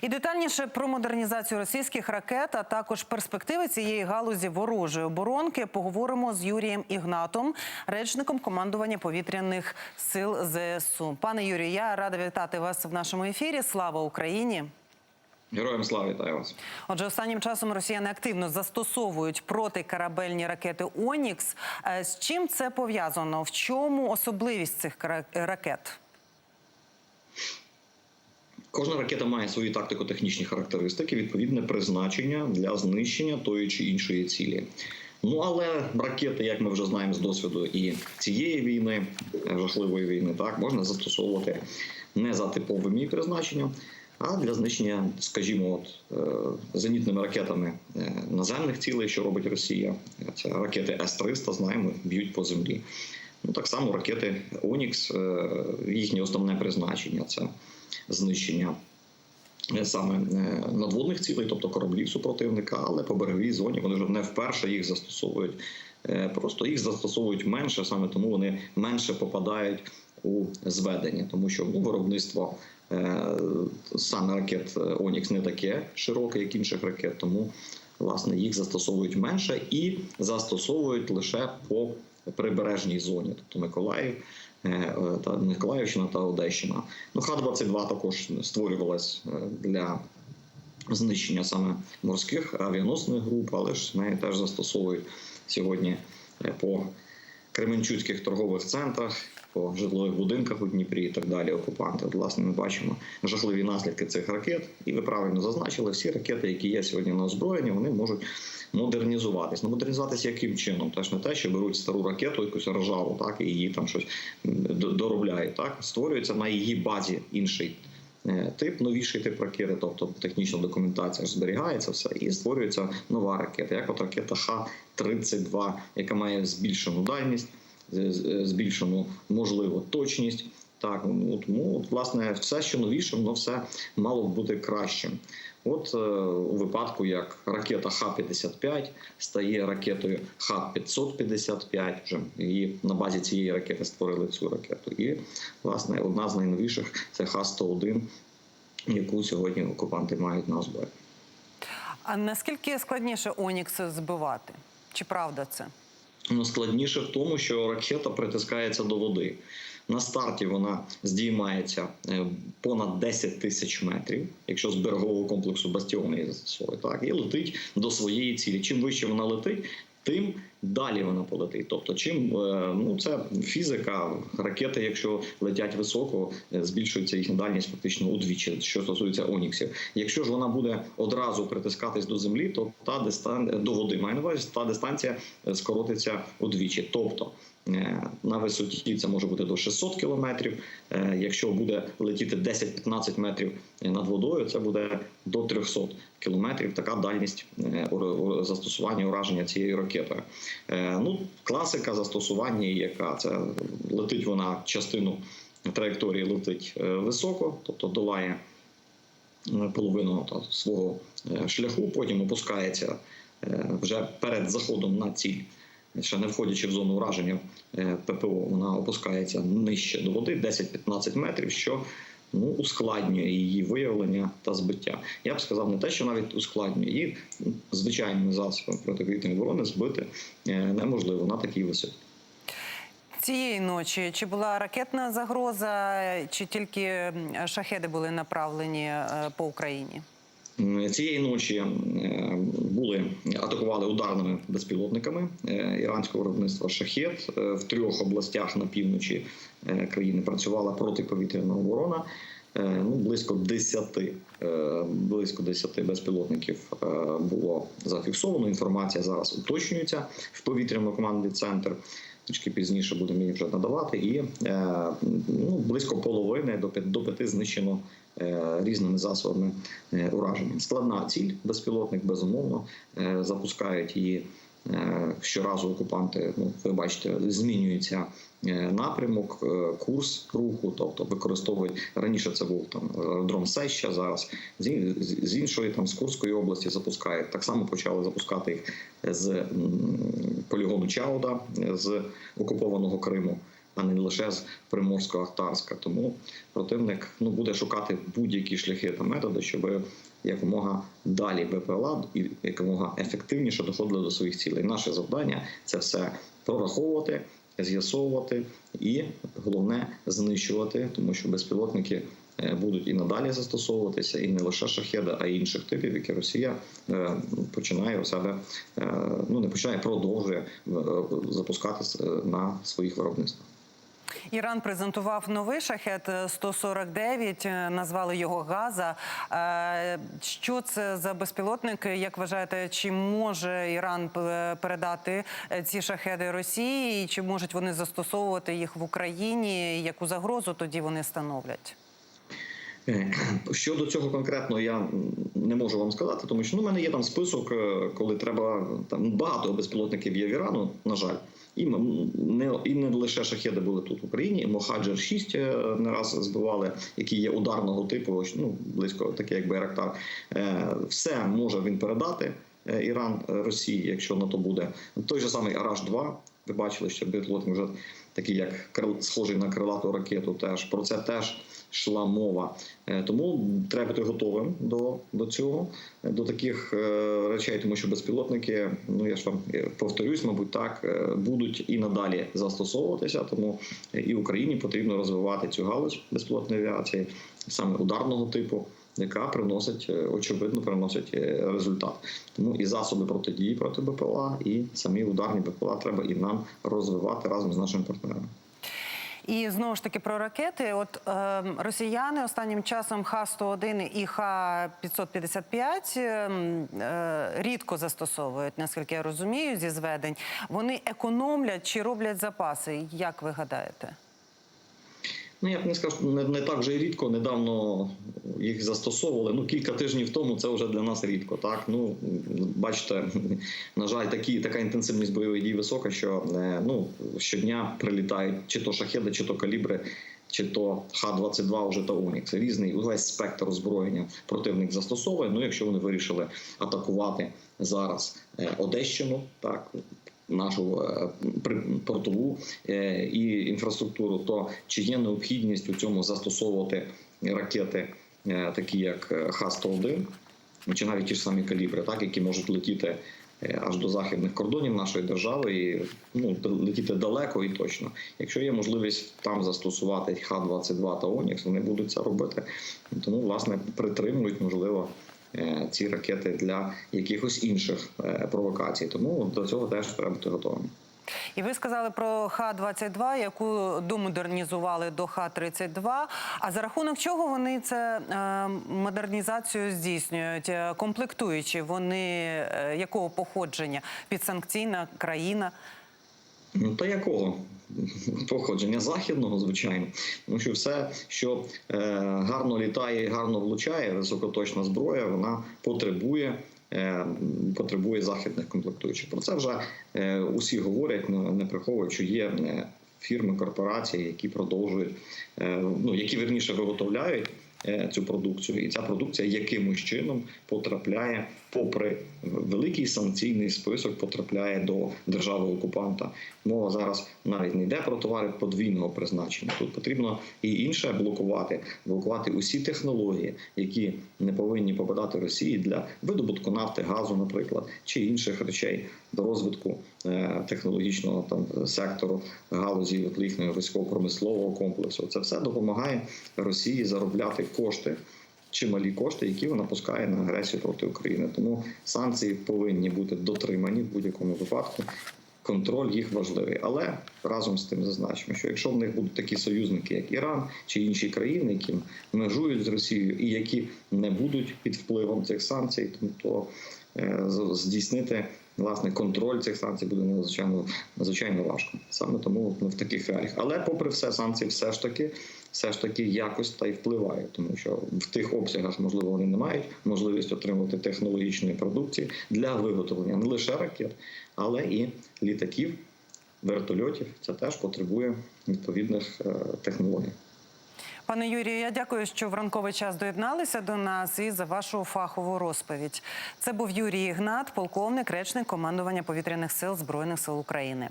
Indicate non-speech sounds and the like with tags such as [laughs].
І детальніше про модернізацію російських ракет, а також перспективи цієї галузі ворожої оборонки поговоримо з Юрієм Ігнатом, речником командування повітряних сил ЗСУ. Пане Юрію, я рада вітати вас в нашому ефірі. Слава Україні! Героям слава вітаю вас. Отже, останнім часом росіяни активно застосовують протикорабельні ракети Онікс. Е, З чим це пов'язано? В чому особливість цих ракет? Кожна ракета має свої тактико-технічні характеристики, відповідне призначення для знищення тої чи іншої цілі. Ну але ракети, як ми вже знаємо з досвіду і цієї війни, е, жахливої війни, так можна застосовувати не за типовим призначенням, а для знищення, скажімо, от е, зенітними ракетами е, наземних цілей, що робить Росія. Це ракети С-300, знаємо, б'ють по землі. Ну так само ракети Онікс, е, їхнє основне призначення це знищення е, саме е, надводних цілей, тобто кораблів супротивника, але по береговій зоні вони вже не вперше їх застосовують. Просто їх застосовують менше, саме тому вони менше попадають у зведення, тому що ну, виробництво саме ракет Онікс не таке широке, як інших ракет, тому власне їх застосовують менше і застосовують лише по прибережній зоні, тобто Миколаїв. е, е, Та Миколаївщина та Одещина. Ну, Х-22 також створювалась е, для знищення саме морських авіаносних груп, але ж неї теж застосовують сьогодні по Кременчуцьких торгових центрах, по житлових будинках у Дніпрі і так далі. Окупанти. От, власне, ми бачимо жахливі наслідки цих ракет. І ви правильно зазначили, всі ракети, які є сьогодні на озброєнні, вони можуть модернізуватись. Ну, модернізуватись яким чином? Теж не те, що беруть стару ракету, якусь ржаву, так і її там щось доробляють. Так створюється на її базі інший. е, Тип новіший тип ракети, тобто технічна документація ж зберігається все, і створюється нова ракета, як от ракета Х-32, яка має збільшену дальність, збільшену можливу точність. Так, ну тому от, власне все, що новіше, воно все мало бути кращим. От е, у випадку, як ракета Х-55 стає ракетою Х-555, вже її на базі цієї ракети створили цю ракету. І власне одна з найновіших це Х-101, яку сьогодні окупанти мають на озброєнні. А наскільки складніше Онікс збивати? Чи правда це? Ну, складніше в тому, що ракета притискається до води. На старті вона здіймається е, понад 10 тисяч метрів, якщо з берегового комплексу бастіони її так і летить до своєї цілі. Чим вище вона летить, тим далі вона полетить. Тобто, чим е, ну це фізика, ракети, якщо летять високо, е, збільшується їхня дальність фактично удвічі, що стосується оніксів. Якщо ж вона буде одразу притискатись до землі, то та дистанція до води має на увазі, та дистанція е, скоротиться удвічі. Тобто на висоті це може бути до 600 кілометрів. Якщо буде летіти 10-15 метрів над водою, це буде до 300 кілометрів. Така дальність застосування ураження цією ракетою. Е, Ну, класика застосування, яка це летить вона частину траєкторії летить е, високо, тобто долає е, половину та, свого шляху, потім опускається вже перед заходом на ціль. Ще не входячи в зону ураження ППО, вона опускається нижче до води 10-15 метрів, що ну, ускладнює її виявлення та збиття. Я б сказав не те, що навіть ускладнює її звичайними засобами протиповітряної оборони збити е, неможливо на такій висоті. Цієї ночі чи була ракетна загроза, чи тільки шахеди були направлені е, по Україні? Цієї ночі е, були атакували ударними безпілотниками е, іранського виробництва шахет Е, в трьох областях на півночі країни. Працювала протиповітряна оборона. Ну, близько 10, е, близько 10 безпілотників було зафіксовано. Інформація зараз уточнюється в повітряному командний центр. Трішки пізніше будемо її вже надавати, і ну, близько половини до п'яти, до п'яти знищено різними засобами е, ураження. Складна ціль, безпілотник, безумовно, е, запускають її. е, Щоразу окупанти, ну ви бачите, змінюється е, напрямок, е, курс руху, тобто використовують раніше. Це був там аеродром Сеща. Зараз з іншої там з Курської області запускають. Так само почали запускати їх з полігону Чауда з окупованого Криму. А не лише з Приморсько-Ахтарська. Тому противник ну буде шукати будь-які шляхи та методи, щоб якомога далі БПЛА і якомога ефективніше доходили до своїх цілей. Наше завдання це все прораховувати, з'ясовувати і головне знищувати, тому що безпілотники е, будуть і надалі застосовуватися, і не лише шахеди, а й інших типів, які Росія е, починає у себе е, ну не починає, продовжує запускати на своїх виробництвах. Іран презентував новий шахет е, 149, е, назвали його Газа. Е, Що це за безпілотник? Як вважаєте, чи може Іран е, передати е, ці шахеди Росії? І чи можуть вони застосовувати їх в Україні? Яку загрозу тоді вони становлять? Е, Щодо цього конкретно я не можу вам сказати, тому що ну, в мене є там список, е, коли треба там багато безпілотників є в Ірану, на жаль. І не і не лише шахеди були тут в Україні. Мохаджер 6 е, не раз збивали, які є ударного типу, ну близько таке, як Байрактар. Все може він передати. Іран Росії, якщо на то буде той же самий Араш 2 Ви бачили, що безпілотник вже такий, як схожий на крилату ракету. Теж про це теж йшла мова. Е, Тому треба бути готовим до, до цього, до таких е, речей, тому що безпілотники, ну я ж вам е, повторюсь, мабуть, так будуть і надалі застосовуватися. Тому і Україні потрібно розвивати цю галузь безпілотної авіації, саме ударного типу. Яка приносить е, очевидно приносить е, результат, тому і засоби протидії проти БПЛА, і самі ударні БПЛА треба і нам розвивати разом з нашими партнерами. І знову ж таки про ракети. От е, росіяни останнім часом Х-101 і Х-555 е, рідко застосовують, наскільки я розумію, зі зведень. Вони економлять чи роблять запаси? Як ви гадаєте? Ну, я б не скажу, не, не так вже рідко. Недавно їх застосовували. Ну, кілька тижнів тому це вже для нас рідко. Так, ну бачите, [laughs] на жаль, такі така інтенсивність бойових дій висока, що е, ну щодня прилітають чи то шахеди, чи то калібри. Чи то Х-22 вже та Унікс. Різний увесь спектр озброєння противник застосовує. Ну, якщо вони вирішили атакувати зараз е, Одещину, так нашу е, портову е, і інфраструктуру, то чи є необхідність у цьому застосовувати ракети, е, такі як е, Х-101, чи навіть ті ж самі калібри, так які можуть летіти аж до західних кордонів нашої держави і ну летіти далеко і точно. Якщо є можливість там застосувати Х-22 та Онікс, вони будуть це робити. Тому власне притримують можливо. Е, Ці ракети для якихось інших е, провокацій, тому до цього теж треба бути готовим. І ви сказали про Х-22, яку домодернізували до Х-32. А за рахунок чого вони це е, модернізацію здійснюють? Комплектуючи, вони якого походження? Підсанкційна країна? Ну та якого походження західного, звичайно, тому що все, що е, гарно літає і гарно влучає, високоточна зброя, вона потребує. е, Потребує західних комплектуючих. Про це вже е, усі говорять, не приховують, що є е, фірми, корпорації, які продовжують, е, ну які верніше виготовляють е, цю продукцію, і ця продукція якимось чином потрапляє, попри великий санкційний список, потрапляє до держави окупанта. Мова зараз навіть не йде про товари подвійного призначення. Тут потрібно і інше блокувати, блокувати усі технології, які не повинні попадати Росії для видобутку нафти, газу, наприклад, чи інших речей до розвитку е, технологічного там сектору галузі от військово-промислового комплексу. Це все допомагає Росії заробляти кошти. Чималі кошти, які вона пускає на агресію проти України, тому санкції повинні бути дотримані в будь-якому випадку. Контроль їх важливий, але разом з тим зазначимо, що якщо в них будуть такі союзники, як Іран чи інші країни, які межують з Росією і які не будуть під впливом цих санкцій, то, е, здійснити власне контроль цих санкцій буде надзвичайно надзвичайно важко. Саме тому в таких реаліях. Але, попри все, санкції все ж таки. Все ж таки якось та й впливає, тому що в тих обсягах, можливо, вони не мають можливість отримувати технологічної продукції для виготовлення не лише ракет, але і літаків, вертольотів. Це теж потребує відповідних е, технологій. Пане Юрію, я дякую, що в ранковий час доєдналися до нас і за вашу фахову розповідь. Це був Юрій Ігнат, полковник, речник командування повітряних сил Збройних сил України.